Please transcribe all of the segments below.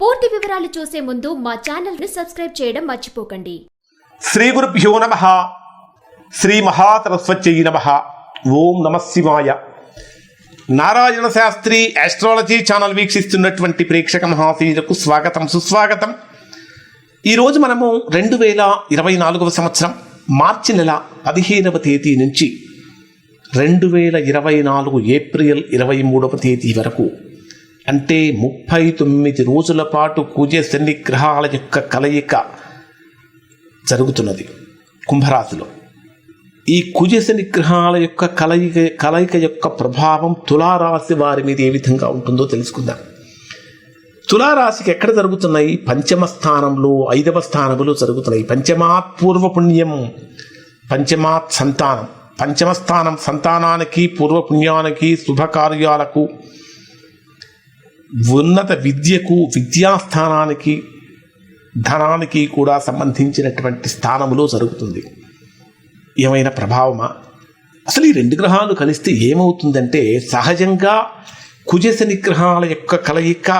పూర్తి వివరాలు చూసే ముందు మా ఛానల్ని సబ్స్క్రైబ్ చేయడం మర్చిపోకండి. శ్రీ గురుభ్యో నమ. శ్రీ మహాసరస్వత్యై నమ. ఓం నమ శివాయ. నారాయణ శాస్త్రి ఆస్ట్రాలజీ ఛానల్ వీక్షిస్తున్నటువంటి ప్రేక్షక మహాశీలకు స్వాగతం సుస్వాగతం. ఈరోజు మనము రెండు వేల ఇరవై నాలుగవ సంవత్సరం మార్చి నెల పదిహేనవ తేదీ నుంచి రెండు వేల ఇరవై నాలుగు ఏప్రిల్ ఇరవై మూడవ తేదీ వరకు అంటే ముప్పై తొమ్మిది రోజుల పాటు కూజే శని గ్రహాల యొక్క కలయిక జరుగుతున్నది కుంభరాశిలో. ఈ కుజశ గ్రహాల యొక్క కలయిక కలయిక యొక్క ప్రభావం తులారాశి వారి మీద ఏ విధంగా ఉంటుందో తెలుసుకుందాం. తులారాశికి ఎక్కడ జరుగుతున్నాయి? పంచమ స్థానంలో ఐదవ స్థానంలో జరుగుతున్నాయి. పంచమాత్ పూర్వపుణ్యం పంచమాత్ సంతానం. పంచమ స్థానం సంతానానికి పూర్వపుణ్యానికి శుభకార్యాలకు ఉన్నత విద్యకు విద్యాస్థానానికి ధనానికి కూడా సంబంధించినటువంటి స్థానములో జరుగుతుంది. ఏమైనా ప్రభావమా? అసలు ఈ రెండు గ్రహాలు కలిస్తే ఏమవుతుందంటే సహజంగా కుజశని గ్రహాల యొక్క కలయిక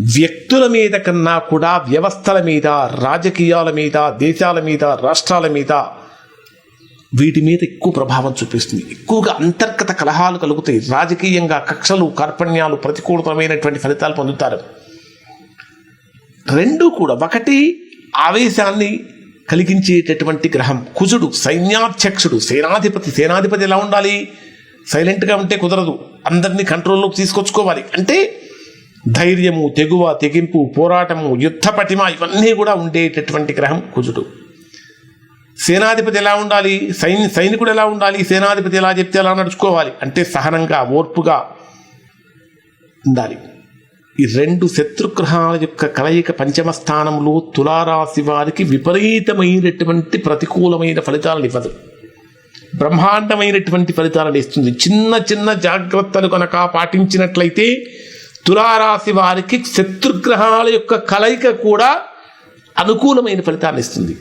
వ్యక్తుల మీద కన్నా కూడా వ్యవస్థల మీద రాజకీయాల మీద దేశాల మీద రాష్ట్రాల మీద వీటి మీద ఎక్కువ ప్రభావం చూపిస్తుంది. ఎక్కువగా అంతర్గత కలహాలు కలుగుతాయి. రాజకీయంగా కక్షలు కార్పణ్యాలు ప్రతికూలతమైనటువంటి ఫలితాలు పొందుతారు. రెండు కూడా ఒకటి ఆవేశాన్ని కలిగించేటటువంటి గ్రహం. కుజుడు సైన్యాధ్యక్షుడు సేనాధిపతి. సేనాధిపతి ఎలా ఉండాలి? సైలెంట్గా ఉంటే కుదరదు. అందరినీ కంట్రోల్లోకి తీసుకొచ్చుకోవాలి. అంటే ధైర్యము తెగువ తెగింపు పోరాటము యుద్ధ పటిమ ఇవన్నీ కూడా ఉండేటటువంటి గ్రహం కుజుడు. సేనాధిపతి ఎలా ఉండాలి? సైన్ సైనికుడు ఎలా ఉండాలి? సేనాధిపతి ఎలా చెప్తే ఎలా నడుచుకోవాలి? అంటే సహనంగా ఓర్పుగా ఉండాలి. ఈ రెండు శత్రుగ్రహాల యొక్క కలయిక పంచమ స్థానంలో తులారాశి వారికి విపరీతమైనటువంటి ప్రతికూలమైన ఫలితాలను ఇవ్వదు. బ్రహ్మాండమైనటువంటి ఫలితాలను ఇస్తుంది. చిన్న చిన్న జాగ్రత్తలు కనుక పాటించినట్లయితే తులారాశి వారికి శత్రుగ్రహాల యొక్క కలయిక కూడా అనుకూలమైన ఫలితాన్ని ఇస్తుంది.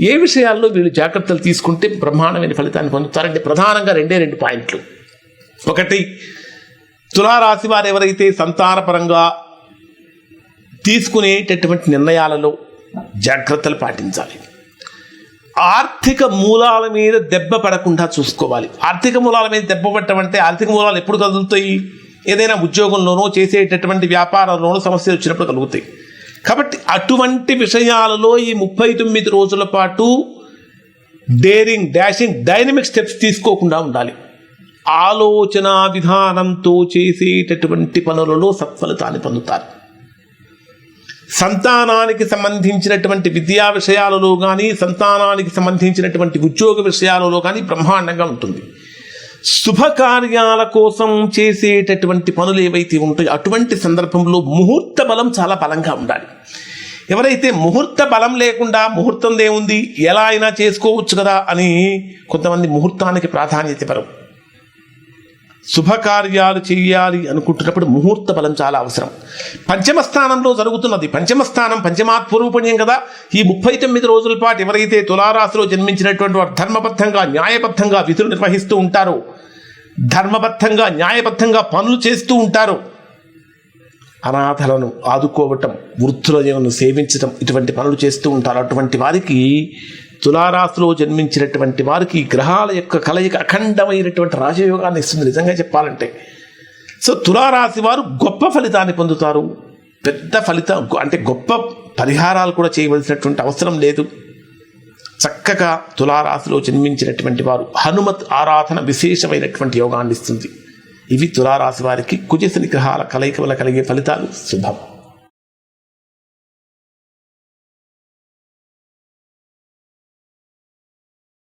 ఏ విషయాల్లో వీళ్ళు జాగ్రత్తలు తీసుకుంటే బ్రహ్మాండమైన ఫలితాన్ని పొందుతారంటే ప్రధానంగా రెండే రెండు పాయింట్లు. ఒకటి తులారాశి వారు ఎవరైతే సంతానపరంగా తీసుకునేటటువంటి నిర్ణయాలలో జాగ్రత్తలు పాటించాలి. ఆర్థిక మూలాల మీద దెబ్బ పడకుండా చూసుకోవాలి. ఆర్థిక మూలాల మీద దెబ్బ పట్టడం అంటే ఆర్థిక మూలాలు ఎప్పుడు కదులుతాయి? ఏదైనా ఉద్యోగంలోనో చేసేటటువంటి వ్యాపారంలోనో సమస్యలు వచ్చినప్పుడు కలుగుతాయి. కాబట్టి అటువంటి విషయాలలో ఈ ముప్పై తొమ్మిది రోజుల పాటు డేరింగ్ డాషింగ్ డైనమిక్ స్టెప్స్ తీసుకోకుండా ఉండాలి. ఆలోచన విధానంతో చేసేటటువంటి పనులలో సత్ఫలితాన్ని పొందుతారు. సంతానానికి సంబంధించినటువంటి విద్యా విషయాలలో కానీ సంతానానికి సంబంధించినటువంటి ఉద్యోగ విషయాలలో కానీ బ్రహ్మాండంగా ఉంటుంది. శుభకార్యాల కోసం చేసేటటువంటి పనులు ఏవైతే ఉంటాయో అటువంటి సందర్భంలో ముహూర్త బలం చాలా బలంగా ఉండాలి. ఎవరైతే ముహూర్త బలం లేకుండా ముహూర్తం ఏముంది ఎలా అయినా చేసుకోవచ్చు కదా అని కొంతమంది ముహూర్తానికి ప్రాధాన్యత ఇవ్వరు. శుభకార్యాలు చేయాలి అనుకుంటున్నప్పుడు ముహూర్త బలం చాలా అవసరం. పంచమ స్థానంలో జరుగుతున్నది. పంచమ స్థానం పంచమాత్ కదా. ఈ ముప్పై తొమ్మిది రోజుల పాటు ఎవరైతే తులారాశిలో జన్మించినటువంటి వారు ధర్మబద్ధంగా న్యాయబద్ధంగా విధులు నిర్వహిస్తూ ఉంటారో ధర్మబద్ధంగా న్యాయబద్ధంగా పనులు చేస్తూ ఉంటారు. అనాథలను ఆదుకోవటం వృద్ధులను సేవించటం ఇటువంటి పనులు చేస్తూ ఉంటారు. అటువంటి వారికి తులారాశిలో జన్మించినటువంటి వారికి గ్రహాల యొక్క కలయిక అఖండమైనటువంటి రాజయోగాన్ని ఇస్తుంది. నిజంగా చెప్పాలంటే సో తులారాశి వారు గొప్ప ఫలితాన్ని పొందుతారు. పెద్ద ఫలితం అంటే గొప్ప పరిహారాలు కూడా చేయవలసినటువంటి అవసరం లేదు. చక్కగా తులారాశిలో జన్మించినటువంటి వారు హనుమత్ ఆరాధన విశేషమైనటువంటి యోగాన్ని ఇస్తుంది. ఇవి తులారాశి వారికి కుజశని గ్రహాల కలయిక వల్ల కలిగే ఫలితాలు. శుభం.